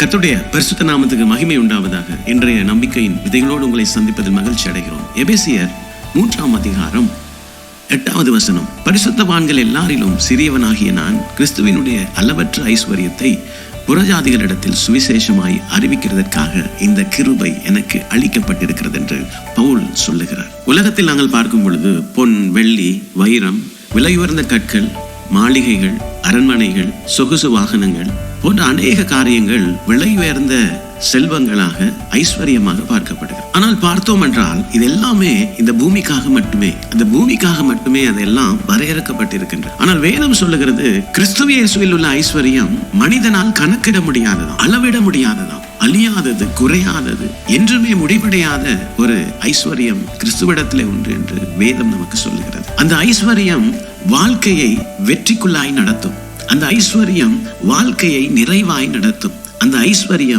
கத்துடைய பரிசுத்த நாமத்துக்கு மகிமை உண்டாவதாக. இன்றைய நம்பிக்கையின் விதைகளோடு உங்களை சந்திப்பதில் மகிழ்ச்சி அடைகிறோம். எபேசியர் மூன்றாம் அதிகாரம் எட்டாவது வசனம். பரிசுத்தவான்கள் எல்லாரிலும் சிறியவனாகிய நான் கிறிஸ்துவினுடைய அளவற்ற ஐஸ்வர்யத்தை புறஜாதிகளிடத்தில் சுவிசேஷமாய் அறிவிக்கிறதற்காக இந்த கிருபை எனக்கு அளிக்கப்பட்டிருக்கிறது என்று பவுல் சொல்லுகிறார். உலகத்தில் நாங்கள் பார்க்கும் பொழுது பொன் வெள்ளி வைரம் விலை உயர்ந்த கற்கள் மாளிகைகள் அரண்மனைகள் சொகுசு வாகனங்கள் போன்ற அநேக காரியங்கள் விலை உயர்ந்த செல்வங்களாக ஐஸ்வர்யமாக பார்க்கப்படுகிறது. ஆனால் பார்த்தோம் என்றால் இது எல்லாமே இந்த பூமிக்காக மட்டுமே அந்த பூமிக்காக மட்டுமே அதெல்லாம் வரையறுக்கப்பட்டிருக்கின்றது ஆனால் வேதம் சொல்லுகிறது கிறிஸ்துவ இயேசுவில் உள்ள ஐஸ்வர்யம் மனிதனால் கணக்கிட முடியாததாம் அளவிட முடியாததாம் அழியாதது குறையாதது என்றுமே முடிவடையாத ஒரு ஐஸ்வர்யம் கிறிஸ்துவிடத்திலே உண்டு என்று வேதம் நமக்கு சொல்லுகிறது. அந்த ஐஸ்வர்யம் வாழ்க்கையை வெற்றிக்குள்ளாய் நடத்தும். அந்த ஐஸ்வர்யம் வாழ்க்கையை நிறைவாய் நடத்தும். அந்த ஐஸ்வர்யம்